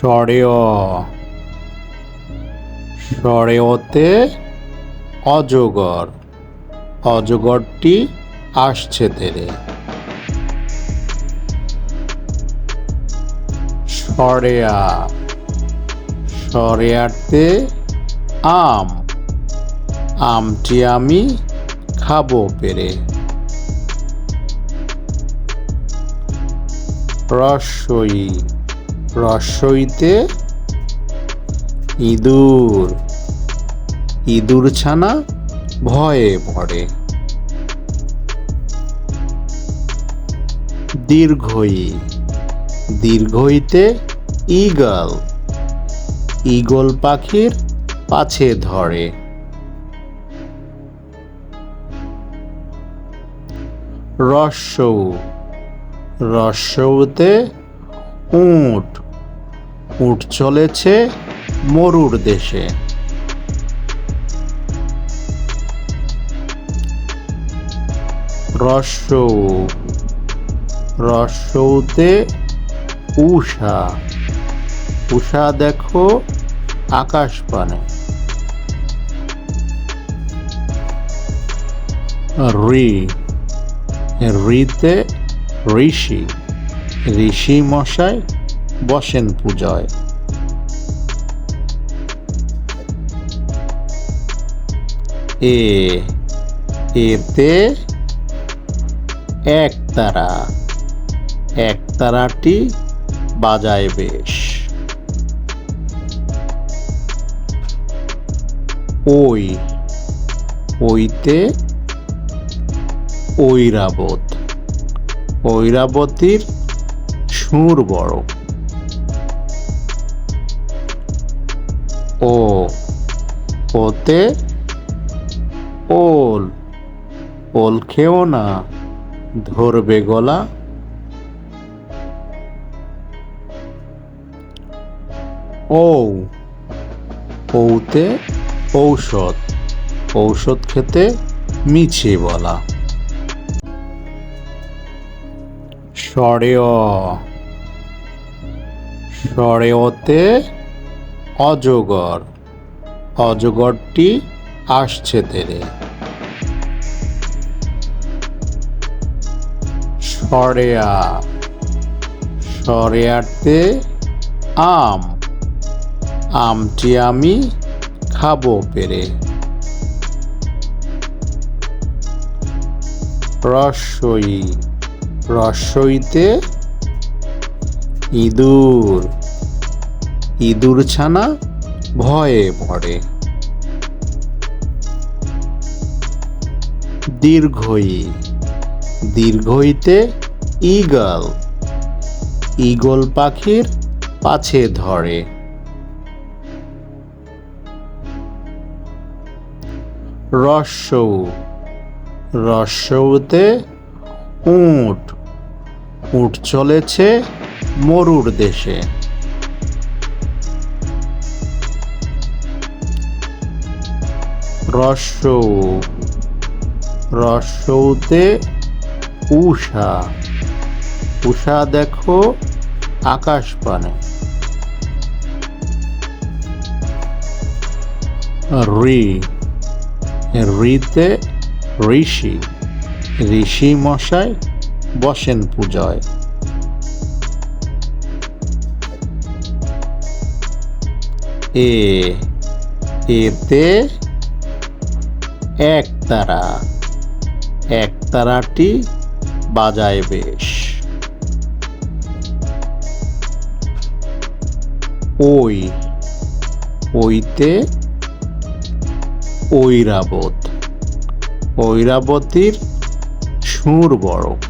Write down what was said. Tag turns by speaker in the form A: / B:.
A: সরেয় সরেয়তে অজগর। অজগরটি আসছে তেরে। সরেয়া। সরেয়াতে আম। আমটি আমি খাব পেরে। রসই। রসইতে ইঁদুর। ইঁদুর ছানা ভয়ে পড়ে দীর্ঘই। দীর্ঘইতে ঈগল। ঈগল পাখির পাছে ধরে। রস্যৌ রস্যৌতে উট। উট চলেছে মরুর দেশে। রস্যৌ রস্যৌতে উষা উষা দেখো আকাশ পানে রি। রিতে ঋষি। ঋষি মশাই বসেন পূজায়। এ এতে একতারা একতারাটি বাজায় বেশ। ওই ওইতে ঐরাবত। ঐরাবতীর সুর বড়। ও, ওতে ওল ওল খেও না, ধরবে গলা। ও ওতে ঔষধ ঔষধ খেতে মিছে বলা। সরেয় সরেয়তে অজগর। অজগরটি আসছে তেরে। সরেয়া। সরেয়াতে আম। আমটি আমি খাব পেরে। রসই। রসইতে ইঁদুর। ইঁদুর ছানা ভয়ে পড়ে দীর্ঘই। দীর্ঘইতে ঈগল। ঈগল পাখির পাছে ধরে। রস্যৌ রস্যৌতে উট। উট চলেছে মরুর দেশে। রস্যৌ রস্যৌতে উষা। উষা দেখো আকাশ পানে। রি, রিতে ঋষি। ঋষি মশাই বসেন পূজায়। এ এতে একতারা একতারাটি বাজায় বেশ। ওই ওইতে ঐরাবত। ঐরাবতীর সুর বড়।